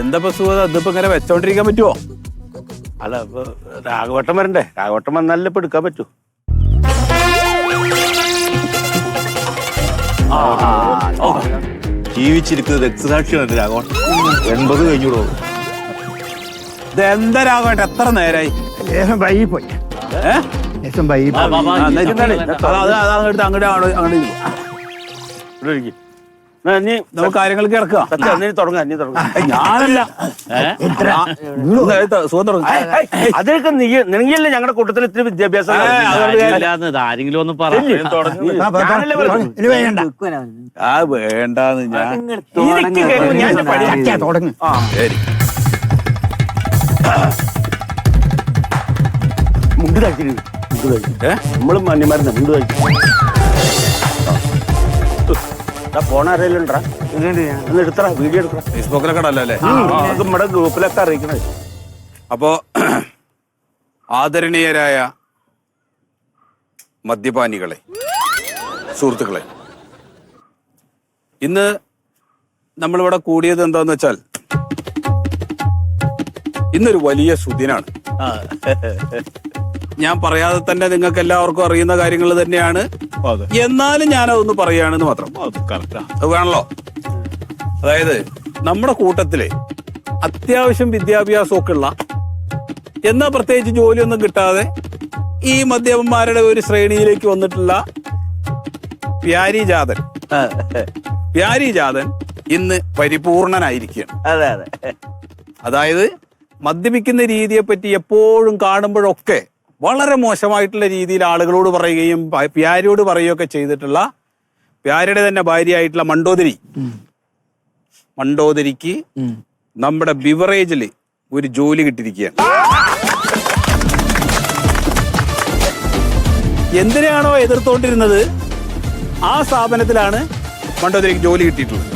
എന്താ സുഖത ഇതിപ്പോ ഇങ്ങനെ വെച്ചോണ്ടിരിക്കാൻ പറ്റുമോ അല്ല ഇപ്പൊ രാഘവട്ടം വരണ്ടേ? രാഘവട്ടം വന്നാലും ഇപ്പൊ എടുക്കാൻ പറ്റൂ. ജീവിച്ചിരിക്കുന്നത് രക്തസാക്ഷിയാണ് രാഘവട്ടം. എൺപത് കഴിഞ്ഞോളൂ ഇത് എന്താ രാഘവട്ടം? എത്ര നേരായി? ലേശം വൈകി പോയി ലേശം വൈകി. അത് അത് അത് അങ്ങോട്ട് അങ്ങോട്ട് അങ്ങോട്ട് നമുക്ക് കാര്യങ്ങൾക്ക് കിടക്കുക ഞാനല്ല. നീ നീയല്ലേ ഞങ്ങളുടെ കൂട്ടത്തിൽ ഇത്തിരി വിദ്യാഭ്യാസം ആരെങ്കിലും ഒന്ന് പറ. ചെല്ല്. ആ, പോ, പോ, ഞാനല്ലേ പോ. പറഞ്ഞത്. ഇനി വേണ്ട. ആ വേണ്ടാന്ന് ഞാൻ ഇരിക്ക് ഞാൻ ഇത് പഠിക്കാം. ആ. ശരി. മുണ്ട് മുണ്ട് കഴിക്കരുത് ഏ? നമ്മൾ മന്യമാരുന്ന മുണ്ട് കഴിക്കും ഫോൺ ആരെങ്കിലും ഉണ്ടാ? ഒന്ന് എടുത്തറ വീഡിയോ എടുക്കണം ഫേസ്ബുക്കിലൊക്കെ ഇടല്ലോ അല്ലേ? അത് നമ്മുടെ ഗ്രൂപ്പിലൊക്കെ അറിയിക്കണേ അപ്പോ ആദരണീയരായ മദ്യപാനികളെ സുഹൃത്തുക്കളെ ഇന്ന് നമ്മളിവിടെ കൂടിയത് എന്താന്ന് വെച്ചാൽ ഇന്നൊരു വലിയ സുദിനാണ്. ഞാൻ പറയാതെ തന്നെ നിങ്ങൾക്ക് എല്ലാവർക്കും അറിയുന്ന കാര്യങ്ങൾ തന്നെയാണ്. എന്നാലും ഞാൻ അതൊന്ന് പറയുകയാണെന്ന് മാത്രം അത് വേണല്ലോ. അതായത് നമ്മുടെ കൂട്ടത്തിലെ അത്യാവശ്യം വിദ്യാഭ്യാസമൊക്കെ ഉള്ള എന്നാ പ്രത്യേകിച്ച് ജോലിയൊന്നും കിട്ടാതെ ഈ മദ്യപന്മാരുടെ ഒരു ശ്രേണിയിലേക്ക് വന്നിട്ടുള്ള പ്യാരി ജാതൻ പ്യാരി ജാതൻ ഇന്ന് പരിപൂർണനായിരിക്കുകയാണ്. അതെ അതെ. അതായത് മദ്യപിക്കുന്ന രീതിയെ പറ്റി എപ്പോഴും കാണുമ്പോഴൊക്കെ വളരെ മോശമായിട്ടുള്ള രീതിയിൽ ആളുകളോട് പറയുകയും പ്യാരിയോട് പറയുകയൊക്കെ ചെയ്തിട്ടുള്ള പ്യാരിയുടെ തന്നെ ഭാര്യയായിട്ടുള്ള മണ്ടോദരി മണ്ടോദരിക്ക് നമ്മുടെ ബിവറേജിൽ ഒരു ജോലി കിട്ടിയിരിക്കുകയാണ്. എന്തിനാണോ എതിർത്തോണ്ടിരുന്നത്? ആ സ്ഥാപനത്തിലാണ് മണ്ടോദരിക്ക് ജോലി കിട്ടിയിട്ടുള്ളത്.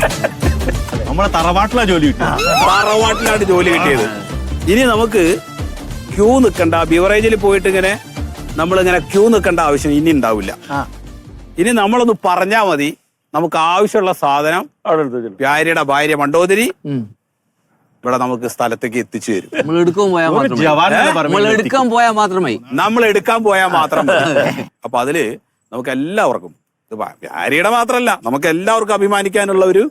നമ്മളെ തറവാട്ടിലാണ് ജോലി കിട്ടിയത്. തറവാട്ടിലാണ് ജോലി കിട്ടിയത്. ഇനി നമുക്ക് ക്യൂ നിൽക്കണ്ട ബിവറേജിൽ പോയിട്ട് ഇങ്ങനെ നമ്മളിങ്ങനെ ക്യൂ നിൽക്കേണ്ട ആവശ്യം ഇനി ഉണ്ടാവില്ല. ഇനി നമ്മളൊന്ന് പറഞ്ഞാൽ മതി നമുക്ക് ആവശ്യമുള്ള സാധനം ഭാര്യയുടെ ഭാര്യ മണ്ടോദരി ഇവിടെ നമുക്ക് സ്ഥലത്തേക്ക് എത്തിച്ചു തരും. നമ്മൾ എടുക്കാൻ പോയാൽ നമ്മൾ എടുക്കാൻ നമ്മൾ എടുക്കാൻ മാത്രം മതി. അപ്പൊ അതിൽ നമുക്ക് എല്ലാവർക്കും ഭാര്യയുടെ മാത്രല്ല നമുക്ക് എല്ലാവർക്കും അഭിമാനിക്കാനുള്ള ഒരു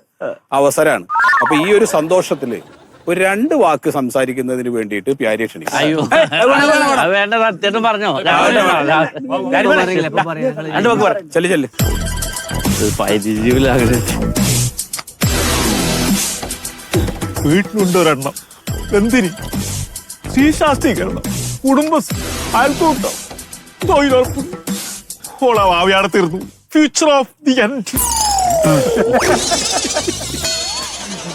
അവസരമാണ്. അപ്പൊ ഈ ഒരു സന്തോഷത്തിൽ ഒരു രണ്ട് വാക്ക് സംസാരിക്കുന്നതിന് വേണ്ടിയിട്ട് പ്യാരി ക്ഷണിക്കും അയ്യോ. വേണ്ട സത്യം പറഞ്ഞോ. രണ്ട് വാക്ക് പറ ചെല്ല് ചെല്ല്. ഇത് പരിചയമില്ലാതെ. വീട്ടിലുണ്ട് ഒരെണ്ണം. എന്തിന്? ശ്രീശാസ്ത്രീകരണം കുടുംബശ്രീ അയൽക്കൂട്ടം തൊഴിലുറപ്പ്. ഓളാവ് തീർന്നു. ഫ്യൂച്ചർ ഓഫ് ദി എൻഡ്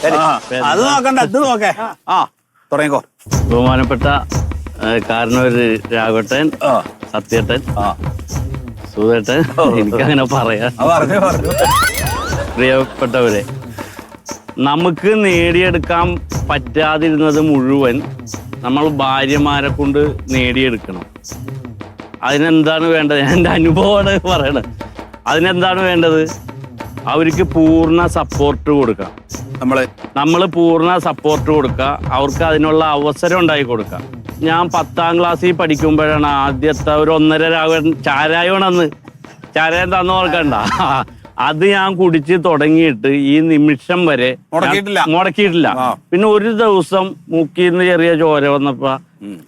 അത് നോക്കണ്ട ഇത് നോക്കേ. ആ. തുടങ്ങിക്കോ. ബഹുമാനപ്പെട്ട കാരണവര് രാഘവട്ടൻ സത്യേട്ടൻ സുധേട്ടൻ എനിക്കങ്ങനെ പറയാം. പറഞ്ഞു പറഞ്ഞു. പ്രിയപ്പെട്ടവരെ നമുക്ക് നേടിയെടുക്കാൻ പറ്റാതിരുന്നത് മുഴുവൻ നമ്മൾ ഭാര്യമാരെ കൊണ്ട് നേടിയെടുക്കണം. അതിനെന്താണ് വേണ്ടത്? എന്റെ അനുഭവമാണ് പറയണത്. അതിനെന്താണ് വേണ്ടത്? അവർക്ക് പൂർണ സപ്പോർട്ട് കൊടുക്കാം നമ്മൾ നമ്മൾ പൂർണ സപ്പോർട്ട് കൊടുക്കുക. അവർക്ക് അതിനുള്ള അവസരം ഉണ്ടാക്കി കൊടുക്കുക. ഞാൻ പത്താം ക്ലാസ്സിൽ പഠിക്കുമ്പോഴാണ് ആദ്യത്തെ ഒരു ഒന്നര രാവൻ ചാരായമാണെന്ന് ചാരായം തന്നു ഓർക്കണ്ട അത് ഞാൻ കുടിച്ച് തുടങ്ങിയിട്ട് ഈ നിമിഷം വരെ മുടക്കിയിട്ടില്ല. പിന്നെ ഒരു ദിവസം മുക്കിന്ന് ചെറിയ ചോര വന്നപ്പോ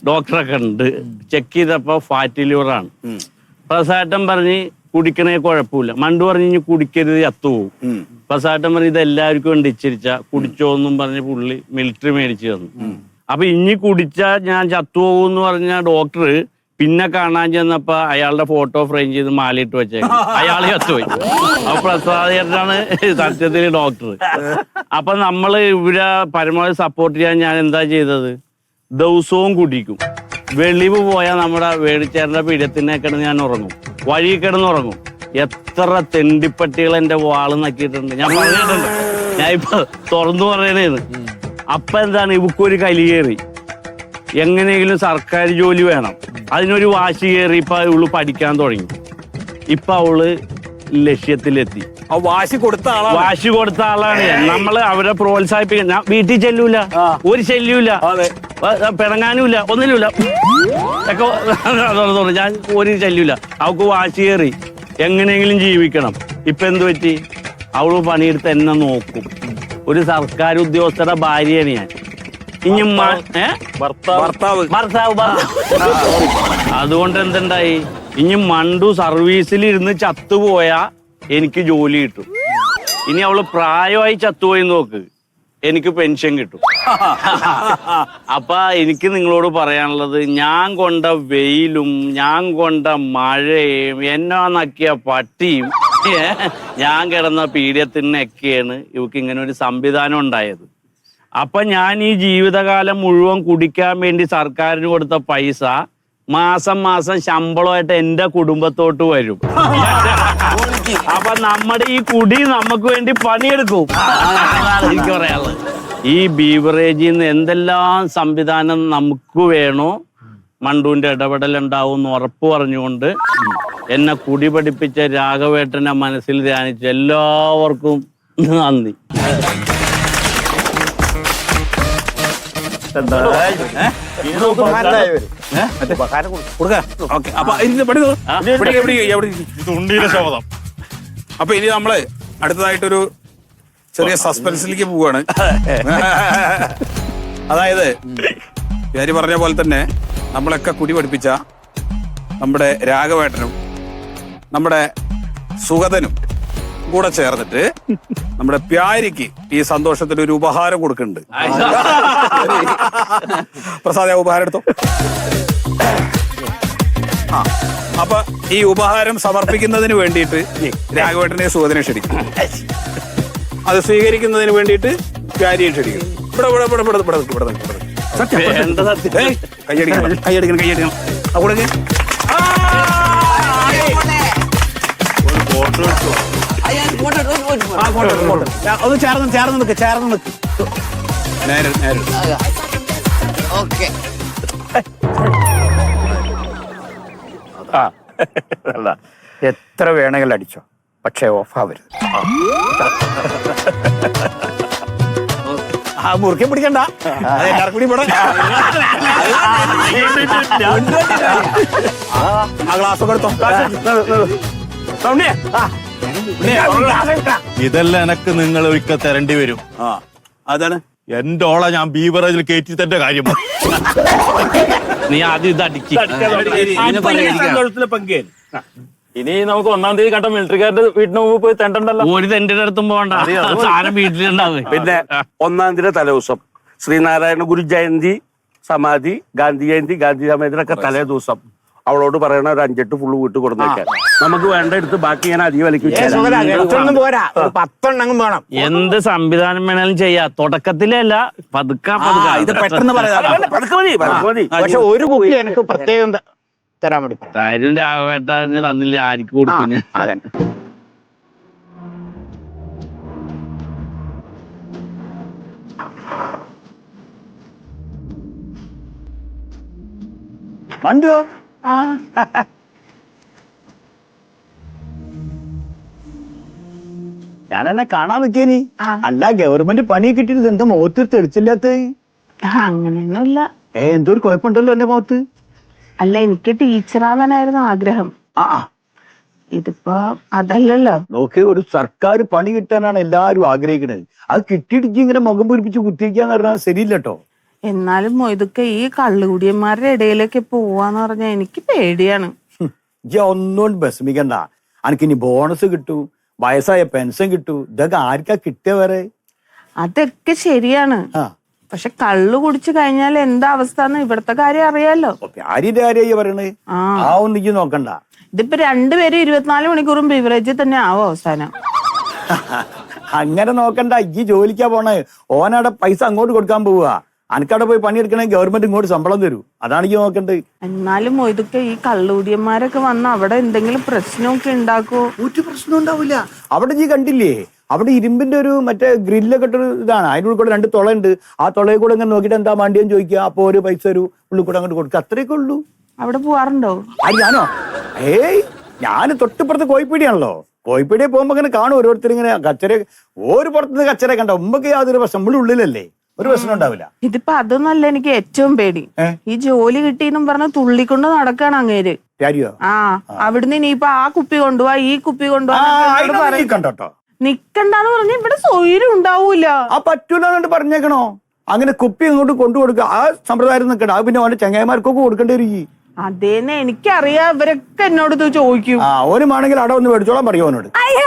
ഡോക്ടറെ കണ്ട് ചെക്ക് ചെയ്തപ്പോ ഫാറ്റി ലിവറാണ്. പ്രസാട്ടം പറഞ്ഞ് കുടിക്കണേ കുഴപ്പമില്ല. മണ്ട് പറഞ്ഞു ഇനി കുടിക്കരുത് ചത്തുപോകും ഉം. പ്രസാട്ടം പറഞ്ഞ് ഇത് എല്ലാവർക്കും ഉണ്ട് ഇച്ചിരിച്ച കുടിച്ചോ എന്നും പറഞ്ഞ് പുള്ളി മിലിറ്ററി മേടിച്ചു തന്നു. അപ്പൊ ഇനി കുടിച്ചാ ഞാൻ ചത്തുപോകും എന്ന് പറഞ്ഞ ഡോക്ടർ പിന്നെ കാണാൻ ചെന്നപ്പോ അയാളുടെ ഫോട്ടോ ഫ്രെയിം ചെയ്ത് മാലയിട്ട് വെച്ചേക്കും. അയാൾ ചത്തുപോയി. അപ്പൊ പ്രസാദേട്ടനാണ് സത്യത്തിൽ ഡോക്ടർ അപ്പൊ നമ്മൾ ഇവരെ പരമാവധി സപ്പോർട്ട് ചെയ്യാൻ ഞാൻ എന്താ ചെയ്തത്? ദിവസവും കുടിക്കും. വെളിവ് പോയാൽ നമ്മുടെ വേടിച്ചേരന്റെ പീഠത്തിനെ കിടന്ന് ഞാൻ ഉറങ്ങും. വഴി കിടന്നുറങ്ങും. എത്ര തെണ്ടിപ്പട്ടികൾ എന്റെ വാൾ നക്കിയിട്ടുണ്ട്. ഞാൻ പറഞ്ഞിട്ടുണ്ട്. ഞാൻ ഇപ്പൊ തുറന്നു പറയണേന്ന്. അപ്പൊ എന്താണ്? ഇവക്കൊരു കലി കയറി. എങ്ങനെയെങ്കിലും സർക്കാർ ജോലി വേണം. അതിനൊരു വാശി കയറി ഇപ്പൊ ഇവൾ പഠിക്കാൻ തുടങ്ങി. ഇപ്പൊ അവൾ ലക്ഷ്യത്തിലെത്തി. ആ വാശി കൊടുത്ത ആളാണ്. വാശി കൊടുത്ത ആളാണ് ഞാൻ. നമ്മൾ അവരെ പ്രോത്സാഹിപ്പിക്കാൻ ഞാൻ വീട്ടിൽ ചെല്ലൂല. ഒരു ശല്യൂല. പിണങ്ങാനുമില്ല. ഒന്നിനുമില്ല ഒക്കെ ഞാൻ ഒരു ശല്യൂല അവക്ക് വാശി കയറി. എങ്ങനെയെങ്കിലും ജീവിക്കണം. ഇപ്പൊ എന്ത് പറ്റി? അവൾ പണിയെടുത്ത് എന്നെ നോക്കും. ഒരു സർക്കാർ ഉദ്യോഗസ്ഥരുടെ ഭാര്യയാണ് ഞാൻ. ഇനി ഭർത്താവ്. ഭർത്താവ്. അതുകൊണ്ട് എന്തുണ്ടായി? ഇനി മണ്ടു സർവീസിൽ ഇരുന്ന് ചത്തുപോയാ എനിക്ക് ജോലി കിട്ടും. ഇനി അവൾ പ്രായമായി ചത്തുപോയി നോക്ക്. എനിക്ക് പെൻഷൻ കിട്ടും. അപ്പൊ എനിക്ക് നിങ്ങളോട് പറയാനുള്ളത് ഞാൻ കൊണ്ട വെയിലും ഞാൻ കൊണ്ട മഴയും എന്നാ നക്കിയ പട്ടിയും ഞാൻ കിടന്ന പീഡിയത്തിനൊക്കെയാണ് ഇവക്ക് ഇങ്ങനെ ഒരു സംവിധാനം ഉണ്ടായത്. അപ്പൊ ഞാൻ ഈ ജീവിതകാലം മുഴുവൻ കുടിക്കാൻ വേണ്ടി സർക്കാരിന് കൊടുത്ത പൈസ മാസം മാസം ശമ്പളമായിട്ട് എന്റെ കുടുംബത്തോട്ട് വരും. അപ്പൊ നമ്മുടെ ഈ കുടി നമുക്ക് വേണ്ടി പണിയെടുക്കും. എനിക്ക് പറയാനുള്ളത്. ഈ ബീവറേജിൽ നിന്ന് എന്തെല്ലാം സംവിധാനം നമുക്ക് വേണോ മണ്ടുവിന്റെ ഇടപെടൽ ഉണ്ടാവും എന്ന് ഉറപ്പ് പറഞ്ഞുകൊണ്ട് എന്നെ കുടി പഠിപ്പിച്ച രാഘവേട്ടനെ മനസ്സിൽ ധ്യാനിച്ച എല്ലാവർക്കും നന്ദി. ഓക്കെ അപ്പൊ ഇനി നമ്മൾ അടുത്തതായിട്ടൊരു ചെറിയ സസ്പെൻസിലേക്ക് പോവാണ്. അതായത് പേര് പറഞ്ഞ പോലെ തന്നെ നമ്മളൊക്കെ കുടി പഠിപ്പിച്ച നമ്മുടെ രാഘവേട്ടനും നമ്മുടെ സുഗതനും കൂടെ ചേർന്നിട്ട് നമ്മുടെ പ്യാരിക്ക് ഈ സന്തോഷത്തിന് ഒരു ഉപഹാരം കൊടുക്കുന്നുണ്ട് പ്രസാദ് ആ ഉപഹാരം എടുത്തോ ആ അപ്പൊ ഈ ഉപഹാരം സമർപ്പിക്കുന്നതിന് വേണ്ടിയിട്ട് രാഘവേട്ടനെ സുഗതനെ ക്ഷണിക്കും അത് സ്വീകരിക്കുന്നതിന് വേണ്ടിയിട്ട് പ്യാരിയെ ക്ഷണിക്കും ഇവിടെ ഇവിടെ ഇവിടെ ഇവിടെ ഇവിടെ ഇവിടെ? കൈയടിക്കണം കൈയടിക്കണം കൈയടിക്കണം അവിടെ. ആ, ഫോട്ടോ. ആ, ഒന്ന് ചേർന്ന് ചേർന്ന് നിൽക്ക് ചേർന്ന് നിൽക്ക് നേരെ നേരെ ഓക്കെ എത്ര വേണമെങ്കിലും അടിച്ചോ പക്ഷേ ഓഫ് ആവരുത് ആ മുറുക്കെ പിടിക്കണ്ട അത് എല്ലാവർക്കും കൂടി ഇവിടെ ആ ഗ്ലാസ് ഒക്കെ എടുത്തോ സൗണ്ടിയേ ഇതെല്ലാം എനക്ക് നിങ്ങൾ ഒരിക്കൽ തരേണ്ടി വരും. ആ. അതാണ്? എന്റെ ഓളെ ഞാൻ ബീവറേജിൽ കയറ്റി തന്റെ കാര്യം. നീ ആദ്യം ഇത് അടിക്ക്. ഇനി നമുക്ക് ഒന്നാം തീയതി കണ്ട മിലിറ്ററിക്കാരുടെ വീട്ടിന് മുമ്പ് പോയി തെണ്ടല്ലോ ഒരു തെണ്ടിന്റെ അടുത്തും പോകണ്ട. സാധനം വീട്ടിലുണ്ടാവും. പിന്നെ ഒന്നാം തീയതി തലേദിവസം ശ്രീനാരായണ ഗുരു ജയന്തി സമാധി ഗാന്ധി ജയന്തി ഗാന്ധി സമാധിനൊക്കെ തലേ ദിവസം. അവളോട് പറയണ ഒരു അഞ്ചെട്ട് ഫുള്ള് വീട്ട് കൊടുന്നേക്കാൻ നമുക്ക് വേണ്ട എടുത്ത് ബാക്കി ഞാൻ അധികം വലിക്കും പോരാ. പത്തെണ്ണം വേണം. എന്ത് സംവിധാനം വേണേലും ചെയ്യാ. തുടക്കത്തിലല്ല പതുക്കെ ആ, ഇത് പെട്ടെന്ന് പക്ഷെ ഒരു കുപ്പി എനിക്ക് പ്രത്യേകം തരാൻ വേണ്ടി. തരും തന്നില്ല ആർക്ക് കൊടുക്കും? അതെ മണ്ടു ഞാനെന്നെ കാണാൻ നിക്കേനി. അല്ല ഗവൺമെന്റ് പണി കിട്ടിയത് എന്താ മുഖത്ത് തെളിച്ചില്ലാത്ത? അങ്ങനെയൊന്നുമില്ല. ഏ എന്തോ ഒരു കുഴപ്പമുണ്ടല്ലോ എന്റെ മുഖത്ത്? അല്ല എനിക്ക് ടീച്ചറാവാനായിരുന്നു ആഗ്രഹം. ആ. ഇതിപ്പോ അതല്ലല്ലോ. നോക്ക് ഒരു സർക്കാർ പണി കിട്ടാനാണ് എല്ലാരും ആഗ്രഹിക്കുന്നത് അത് കിട്ടിയിട്ട് ഇങ്ങനെ മുഖം പൊരിപ്പിച്ച് കുത്തിയിരിക്കാന്ന് പറഞ്ഞാൽ ശരിയില്ലട്ടോ എന്നാലും മൊയ്തൊക്കെ ഈ കള്ളുകൂടിയന്മാരുടെ ഇടയിലേക്ക് പോവാന്ന് പറഞ്ഞാൽ എനിക്ക് പേടിയാണ്. ഒന്നും വിഷമിക്കണ്ട. അനക്കിനി ബോണസ് കിട്ടൂ. വയസ്സായ പെൻഷൻ കിട്ടൂ. ഇതൊക്കെ ആർക്കാ കിട്ടിയ വരെ അതൊക്കെ ശരിയാണ്. പക്ഷെ കള്ളു കുടിച്ചു കഴിഞ്ഞാൽ എന്താ അവസ്ഥ എന്ന് ഇവിടുത്തെ കാര്യം അറിയാലോ. ആരിന്റെ കാര്യമായി പറയണേ. ആ. ആ ഒന്നും നോക്കണ്ട. ഇതിപ്പോ രണ്ടുപേരും ഇരുപത്തിനാല് മണിക്കൂറും ബിവറേജിൽ തന്നെ ആവും അവസാനം? അങ്ങനെ നോക്കണ്ട. ഈ ജോലിക്കാ പോണേ. ഓനവിടെ പൈസ അങ്ങോട്ട് കൊടുക്കാൻ പോവുക അനക്കവിടെ പോയി പണിയെടുക്കണമെങ്കിൽ ഗവൺമെന്റ് ഇങ്ങോട്ട് ശമ്പളം തരൂ. അതാണ് ഈ നോക്കേണ്ടത് എന്നാലും ഇതൊക്കെ ഈ കള്ളൂടിയന്മാരൊക്കെ വന്ന് അവിടെ എന്തെങ്കിലും പ്രശ്നമൊക്കെ ഉണ്ടാക്കുവോ ഒരു പ്രശ്നം ഉണ്ടാവില്ല അവിടെ നീ കണ്ടില്ലേ? അവിടെ ഇരുമ്പിന്റെ ഒരു മറ്റേ ഗ്രില്ലൊക്കെ ഇട്ടൊരു ഇതാണ്. അതിനുള്ളിൽ കൂടെ രണ്ട് തുളയുണ്ട് ആ തുളയിൽ കൂടെ ഇങ്ങനെ നോക്കിയിട്ട് എന്താ മാണ്ടിയെന്ന് ചോദിക്കുക. അപ്പൊ ഒരു പൈസ ഒരു ഉള്ളിൽ കൂടെ അങ്ങോട്ട് കൊടുക്കുക. അത്രയൊക്കെ ഉള്ളൂ. അവിടെ പോവാറുണ്ടോ? അത് ഞാനോ? ഏയ് ഞാൻ തൊട്ടിപ്പുറത്ത് കോയിപ്പീടിയാണല്ലോ കോഴിപ്പീടിയെ പോകുമ്പോ ഇങ്ങനെ കാണും ഓരോരുത്തർ ഇങ്ങനെ കച്ചര ഒരു പുറത്തുനിന്ന് കച്ചര കണ്ട ഉമ്മക്ക് യാതൊരു പ്രശ്നം നമ്മൾ ഉള്ളിലല്ലേ ഒരു പ്രശ്നം ഉണ്ടാവില്ല. ഇതിപ്പോ അതൊന്നല്ല എനിക്ക് ഏറ്റവും പേടി. ഈ ജോലി കിട്ടിയെന്നും പറഞ്ഞ് തുള്ളിക്കൊണ്ട് നടക്കാണ് അങ്ങേര്. ആ അവിടുന്ന് ഇനിയിപ്പൊ ആ കുപ്പി കൊണ്ടുപോവാ ഈ കുപ്പി കൊണ്ടുപോവാട്ടോ കൊണ്ടുപോവാ നിക്കണ്ടാന്ന് പറഞ്ഞ ഇവിടെ സ്വൈര്യം ഉണ്ടാവൂല. ആ പറ്റൂല എന്നിട്ട് പറഞ്ഞേക്കണോ? അങ്ങനെ കുപ്പി ഇങ്ങോട്ട് കൊണ്ടു കൊടുക്കുക ആ സമ്പ്രദായം നിൽക്കണ്ട അത് പിന്നെ അവന്റെ ചങ്ങായിമാർക്കൊക്കെ കൊടുക്കേണ്ടി വരും. അതേന്നെ എനിക്കറിയാം ഇവരൊക്കെ എന്നോട് ചോദിക്കും. ആ ഓനുമാണെങ്കിൽ അവിടെ ഒന്ന് മേടിച്ചോളാൻ പറയും അവനോട്.